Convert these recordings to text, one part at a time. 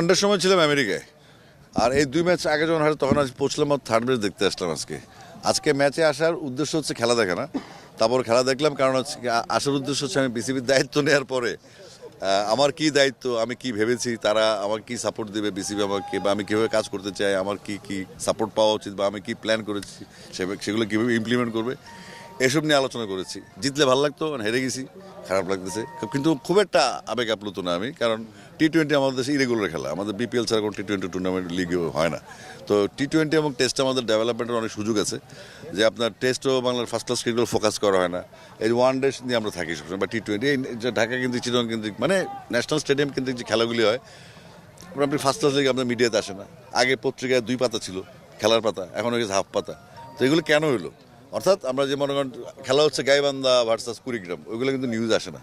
ঘণ্টার সময় ছিলাম আমেরিকায়। আর এই দুই ম্যাচ আগে যখন হারে, তখন আজ পৌঁছলাম থার্ড ম্যাচ দেখতে আসলাম আজকে। আজকে ম্যাচে আসার উদ্দেশ্য হচ্ছে খেলা দেখা না। তারপর খেলা দেখলাম, কারণ হচ্ছে আসার উদ্দেশ্য হচ্ছে আমি বিসিবির দায়িত্ব নেওয়ার পরে আমার কি দায়িত্ব, আমি কি ভেবেছি, তারা আমাকে কি সাপোর্ট দেবে বিসিবি আমাকে, বা আমি কীভাবে কাজ করতে চাই, আমার কি কি সাপোর্ট পাওয়া উচিত, বা আমি কি প্ল্যান করেছি সেগুলো কীভাবে ইমপ্লিমেন্ট করবে। এসব নিয়ে আলোচনা করেছি। জিতলে ভালো লাগতো মানে হেরে গেছি, খারাপ লাগতেছে। কিন্তু খুব একটা আবেগ আপ্লুত না আমি, কারণ টি টোয়েন্টি আমাদের দেশে ইরেগুলার খেলা। আমাদের বিপিএল ছাড়া কোনো টি টোয়েন্টি টুর্নামেন্ট লিগেও হয় না। তো টি টোয়েন্টি এবং টেস্ট আমাদের ডেভেলপমেন্টের অনেক সুযোগ আছে, যে আপনার টেস্টও বাংলার ফার্স্ট ক্লাস ক্রিকেট ফোকাস করা হয় না। এই ওয়ান ডে নিয়ে আমরা থাকি সবসময়, বা টি টোয়েন্টি ঢাকা কিন্তু চিরং কিন্তু মানে ন্যাশনাল স্টেডিয়াম কিন্তু যে খেলাগুলি হয় আপনি ফার্স্ট ক্লাস লিগে আপনার মিডিয়াতে আসে না। আগে পত্রিকায় দুই পাতা ছিল, খেলার পাতা, এখন হয়ে গেছে হাফ পাতা। তো এগুলো কেন হইল অর্থাৎ আমরা যে মনে করেন খেলা হচ্ছে গাইবান্ধা ভার্সাস কুড়িগ্রাম, ওইগুলো কিন্তু নিউজ আসে না।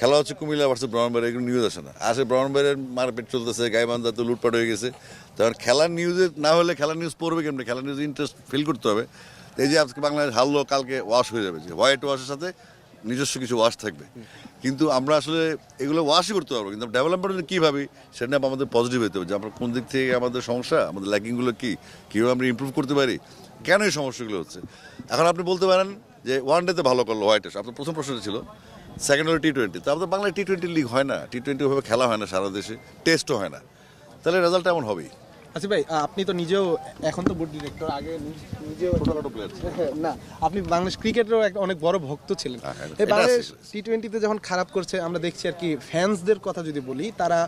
খেলা হচ্ছে কুমিল্লা ভার্সাস ব্রাহ্মণবাড়ি এগুলো নিউজ আসে না। আসে ব্রাহ্মণবাড়ির মারপিট চলতেছে, গাইবান্ধা তো লুটপাট হয়ে গেছে। তখন খেলার নিউজে না হলে খেলার নিউজ পড়বে কেমনি? খেলার নিউজ ইন্টারেস্ট ফিল করতে হবে। এই যে আজকে বাংলাদেশ হারলো, কালকে ওয়াশ হয়ে যাবে। যে হোয়াইট ওয়াশের সাথে নিজস্ব কিছু ওয়াশ থাকবে। কিন্তু আমরা আসলে এগুলো ওয়াশই করতে পারব কিন্তু ডেভেলপমেন্ট কী ভাবি, সেটা আমাদের পজিটিভ হতে হবে যে আমরা কোন দিক থেকে আমাদের সমস্যা, আমাদের ল্যাকিংগুলো কী, কীভাবে আমরা ইমপ্রুভ করতে পারি, কেন এই সমস্যাগুলো হচ্ছে? এখন আপনি বলতে পারেন যে ওয়ান ডেতে ভালো করল হোয়াইট হাউস আপনার প্রথম প্রশ্নটা ছিল সেকেন্ড হলো টি টোয়েন্টি তো আমাদের বাংলায় টি টোয়েন্টি লিগ হয় না। টি টোয়েন্টি ওভাবে খেলা হয় না সারা দেশে টেস্টও হয় না। তাহলে রেজাল্ট এমন হবেই। আচ্ছা ভাই আপনি তো নিজেও এখন তো বোর্ড ডিরেক্টর আগে নিজেও প্লেয়ার না আপনি বাংলাদেশ ক্রিকেটেরও এক অনেক বড় ভক্ত ছিলেন। হ্যাঁ, হ্যাঁ, এই বাংলাদেশ টি টোয়েন্টিতে যখন খারাপ করছে আমরা দেখছি আর কি ফ্যান্সদের কথা যদি বলি তারা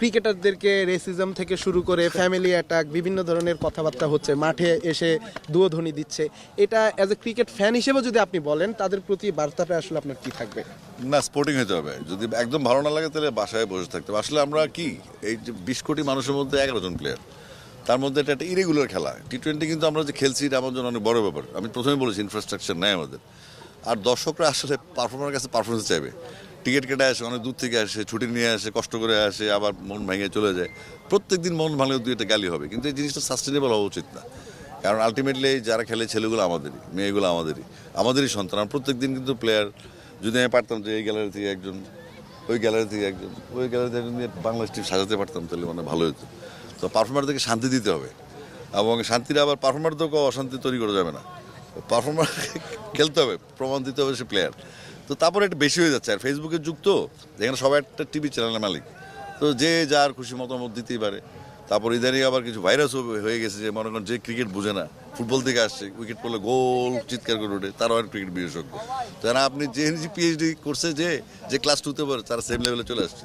ক্রিকেটারদেরকে রেসিজম থেকে শুরু করে ফ্যামিলি অ্যাটাক বিভিন্ন ধরনের কথাবার্তা হচ্ছে, মাঠে এসে দুয়োধ্বনি দিচ্ছে। এটা অ্যাজ এ ক্রিকেট ফ্যান হিসেবে যদি আপনি বলেন, তাদের প্রতি বার্তাটা আসলে আপনার কি থাকবে? না স্পোর্টিং হতে হবে যদি একদম ভালো না লাগে, তাহলে বাসায় বসে থাকতে হবে। আসলে আমরা কি, এই যে বিশ কোটি মানুষের মধ্যে এগারো জন প্লেয়ার তার মধ্যে এটা একটা ইরেগুলার খেলা। টি টোয়েন্টি কিন্তু আমরা যে খেলছি, এটা আমার জন্য অনেক বড় ব্যাপার। আমি প্রথমে বলেছি ইনফ্রাস্ট্রাকচার নেই আমাদের। আর দর্শকরা আসলে পারফর্মার কাছে পারফরমেন্স চাইবে। টিকিট কেটে আসে, অনেক দূর থেকে আসে, ছুটি নিয়ে আসে, কষ্ট করে আসে, আবার মন ভেঙে চলে যায়। প্রত্যেক দিন মন ভাঙলে দুই একটা গালি হবে, কিন্তু এই জিনিসটা সাস্টেনেবল হওয়া উচিত না। কারণ আলটিমেটলি যারা খেলে ছেলেগুলো আমাদেরই, মেয়েগুলো আমাদেরই আমাদেরই সন্তান। আর প্রত্যেক দিন কিন্তু প্লেয়ার যদি আমি পারতাম যে এই গ্যালারি থেকে একজন, ওই গ্যালারি থেকে একজন, ওই গ্যালারি থেকে একজন বাংলাদেশ টিম সাজাতে পারতাম, তাহলে মানে ভালো হতো। তো পারফর্মারদেরকে শান্তি দিতে হবে। এবং শান্তিটা আবার পারফর্মারদেরকেও অশান্তি তৈরি করা যাবে না। পারফর্মার খেলতে হবে, প্রমাণ দিতে হবে সে প্লেয়ার তো তারপরে একটু বেশি হয়ে যাচ্ছে। আর ফেসবুকের যুগ তো, যেখানে সবাই একটা টিভি চ্যানেলের মালিক। তো যে যার খুশি মতামত দিতেই পারে। তারপর ইদানিং আবার কিছু ভাইরাস হয়ে গেছে যে মনে করেন যে ক্রিকেট বুঝে না। ফুটবল থেকে আসছে উইকেট পড়লে গোল চিৎকার করে ওঠে, তারও আর ক্রিকেট বিশেষজ্ঞ। যারা আপনি যে পিএইচডি করছে যে যে ক্লাস টুতে পারে তারা সেম লেভেলে চলে আসছে।